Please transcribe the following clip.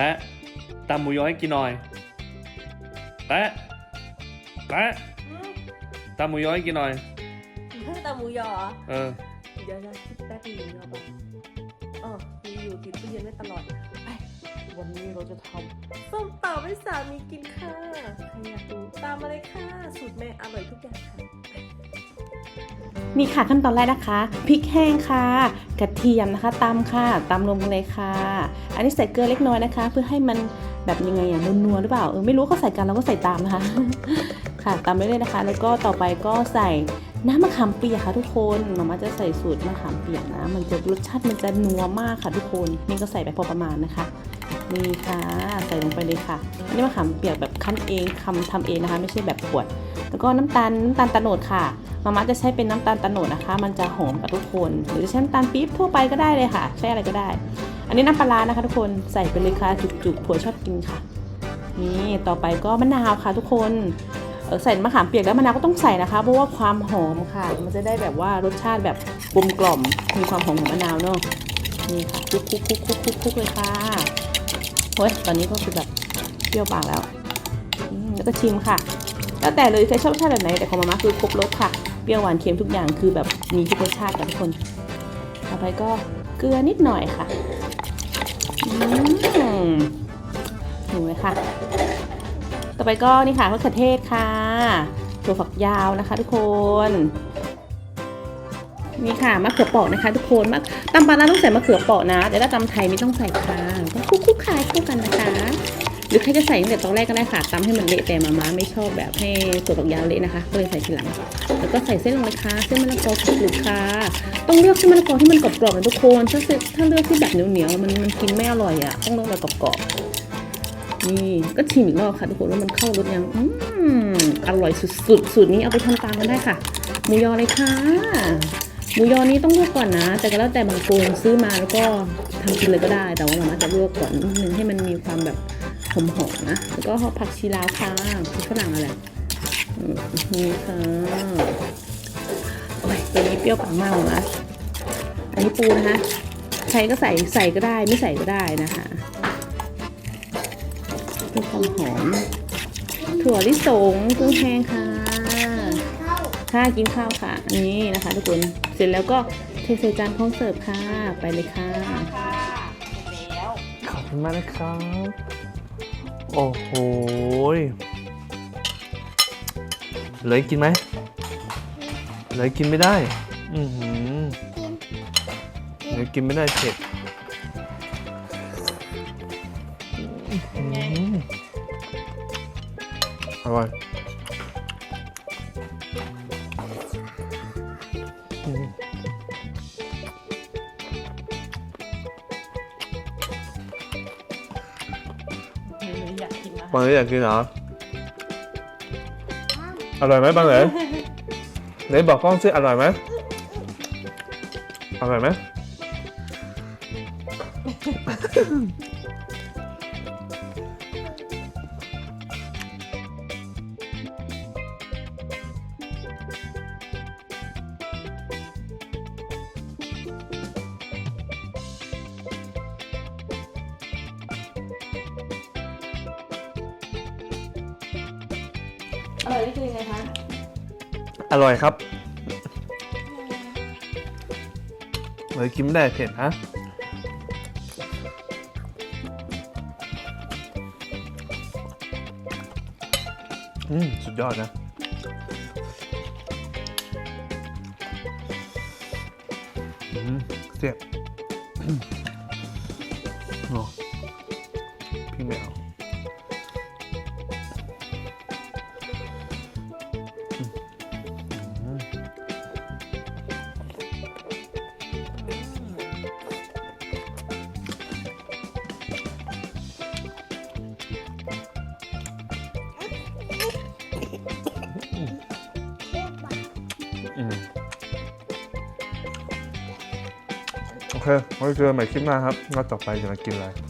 แปะตำหมูยอให้กินหน่อยแปะแปะตำหมูยอให้กินหน่อยตาหมูยอเหรอเออ เดี๋ยวนะคิดแป๊บนึงหมูยอบอกเออมีอยู่ติดตู้เย็นไว้ตลอดไปวันนี้เราจะทำส้มตำให้สามีกิน นี่ค่ะขั้นตอนแรกนะคะพริกแห้งค่ะ กระเทียมนะคะตำค่ะตำรวมกันเลยค่ะ อันนี้ใส่เกลือเล็กน้อยนะคะ เพื่อให้มันแบบยังไงอย่างนัวๆหรือเปล่าเออไม่รู้เขาใส่กันเราก็ใส่ตามนะคะ ค่ะตามไปเลยนะคะ แล้วก็ต่อไปก็ใส่น้ำมะขามเปียกค่ะทุกคนมาม่าจะใส่สูตรมะขามเปียกนะ มันจะรสชาติมันจะนัวมากค่ะทุกคน นี่ก็ใส่ไปพอประมาณนะคะ นี่ค่ะ ใส่ลงไปเลยค่ะนี่มะขามเปียกแบบคั้นเองทำทำเองนะคะ ไม่ใช่แบบขวด แล้วก็น้ำตาลน้ำตาลตะโนดค่ะมาม่าจะใช้เป็นน้ำตาลตะโนดนะคะ มันจะหอมกับทุกคน หรือจะใช้น้ำตาลปี๊บทั่วไปก็ได้เลยค่ะ ใช้อะไรก็ได้ อันนี้น้ำปลานะคะ ทุกคนใส่ไปเลยค่ะจุกๆผัวชอบกินค่ะ นี่ต่อไปก็มะนาวค่ะ ทุกคนใส่มะขามเปียกแล้วมะนาวก็ต้องใส่นะคะ เพราะว่าความหอมค่ะ มันจะได้แบบว่ารสชาติแบบกลมกล่อม มีความหอมของมะนาวเนาะนี่ค่ะคุกคุกคุกคุกคุกคุกเลยค่ะ เฮ้ยตอนนี้ก็คือแบบเปรี้ยวปากแล้วแล้วก็ชิมค่ะ แล้วแต่เลยใครชอบรสชาติแบบไหนแต่ของมาม่าคือครบรสค่ะ เปรี้ยวหวานเค็มทุกอย่างคือแบบมีทุกรสชาติค่ะทุกคน ต่อไปก็เกลือนิดหน่อยค่ะอืมถึงเลยค่ะต่อไปก็นี่ค่ะมะเขือเทศค่ะถั่วฝักยาวนะคะ ทุกคน นี่ค่ะมะเขือเปราะนะคะ ทุกคนมะตำปลาร้าต้องใส่มะเขือเปราะนะแต่ถ้าตำไทยไม่ต้องใส่ค่ะต้องคลุกๆคลายเข้กันนะคะ หรือใครจะใส่ตั้งแต่ตอนแรกก็ได้ค่ะตำให้มันเละแต่มาม่าไม่ชอบแบบให้ถั่วฝักยาวเละนะคะก็เลยใส่ทีหลัง แล้วก็ใส่เส้นลงเลยค่ะเส้นมะละกอกรุบๆค่ะต้องเลือกเส้นมะละกอที่มันกรอบๆนะทุกคนถ้าเส้นถ้าเลือกที่แบบเหนียวๆมันมันกินไม่อร่อยอะต้องเลือกแบบกรอบๆนี่ก็ชิมอีกรอบค่ะทุกคนว่ามันเข้ารสยังอืมอร่อยสุดๆสูตรนี้เอาไปทำตามกันได้ค่ะหมูยอเลยค่ะ มูยอนี้ต้องลวกก่อนนะ แต่ก็แล้วแต่บางคนซื้อมาแล้วก็ทำกินเลยก็ได้ แต่ว่ามาม่าจะลวกก่อนนิดนึงให้มันมีความแบบหอมๆนะ แล้วก็ผักชีลาวค่ะผักฝรั่งอะไรนี่ค่ะโอ้ยตัวนี้เปรี้ยวปากมากเลยนะอันนี้ปูนะคะใช้ก็ใส่ใส่ก็ได้ไม่ใส่ก็ได้นะคะเพื่อความหอมถั่วลิสงกุ้งแห้งค่ะ ค่ะกินข้าวค่ะอันนี้นะคะทุกคน เสร็จแล้วก็เทใส่จานพร้อมเสิร์ฟค่ะ ไปเลยค่ะขอบคุณมากนะครับ โอ้โหยเหลยกินไหมเหลยกินไม่ได้ อือหือเหลยกินไม่ได้เผ็ดอื้อหืออร่อย อืมอยากกินนะบางเหลยอยากกินเหรออร่อ ร่อยไหมอร่อยไหมอร่อยนี่คือยังไงคะอร่อยครับเลยกินไม่ได้เผ็ดฮะอืม สุดยอดนะ อืมเสียบอื เคไว้เจอใหม่คลิปหน้าครับว่าต่อไปจะมากินอะไร